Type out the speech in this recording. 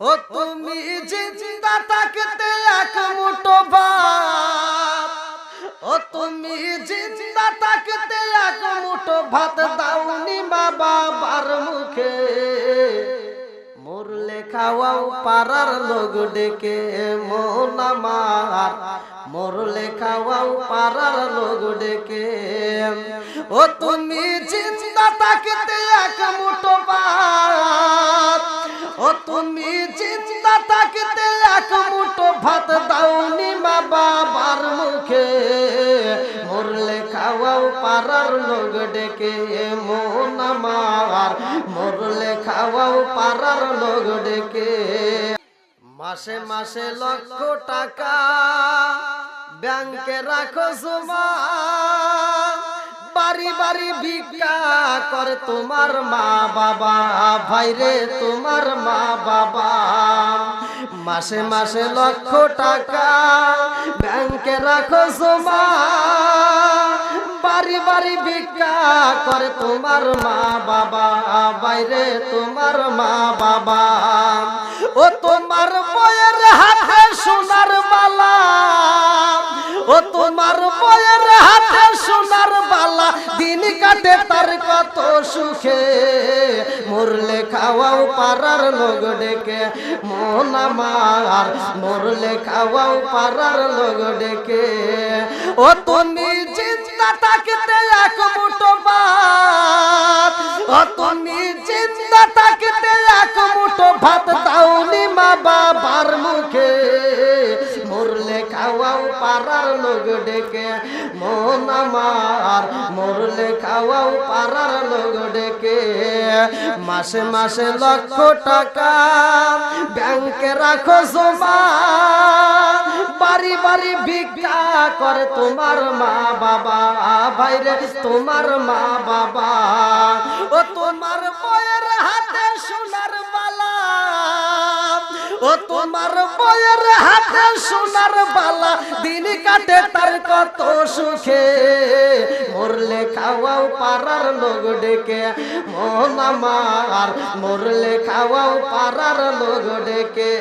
ও তুমি জিন্দা থাকতে এক মুঠো ভাত। ও তুমি জিন্দা থাকতে এক মুঠো ভাত দাওনি মা বাবার মুখে। মোর লেখাওয়াও পাড়ার লোক ডেকে মন আমার। মোর লেখাওয়াও পাড়ার লোক ডেকে। ও তুমি জিন্দা থাকতে এক মুঠো ভাত। তুমি জিন্দা থাকতে এক মুঠো ভাত দাওনি মা বাবার মুখে। মোর লেখাওয়াও পাড়ার লোক ডেকে, মন আমার। মোর লেখাওয়াও পাড়ার লোক ডেকে। মাসে মাসে লক্ষ টাকা ব্যাংকে রাখো জমা বাড়ি ভিক্ষা করে তোমার মা বাবা। ভাইরে তোমার মা বাবা। মাসে মাসে লক্ষ টাকা ব্যাংকে রাখো জমা। বাড়ি বাড়ি ভিক্ষা করে তোমার মা বাবা। বাইরে তোমার মা বাবা। ও তোমার বয়ের হাতে সোনার বালা। তোমার বয়ের হাতে সোনার বালা, দিন কাটে তার কত সুখে। মরলে খাওয়াও পাড়ার লোক ডেকে, মন আমার। মরলে খাওয়াও পাড়ার লোক ডেকে। ও তুমি চিন্তা থাকতে এক মুঠো ভাত। ও তুমি চিন্তা থাকতে এক মুঠো ভাত, দাওনি মা বাবার মুখে। খাওয়াও পাড়ার লোক ডেকে। মন আমার মরলে খাওয়াও পাড়ার লোক ডেকে। মাসে মাসে লক্ষ টাকা ব্যাংকে রাখো জমা। বাড়ি বাড়ি ভিক্ষা করে তোমার মা বাবা। ভাইরে, তোমার মা বাবা। ও তোমার বয়ের হাতে তোমার বয়ের হাতে সোনার বালা, দিন কাটে তার কত সুখে। মরলে খাওয়াও পাড়ার লোক ডেকে মন আমার মরলে খাওয়াও পাড়ার লোক ডেকে।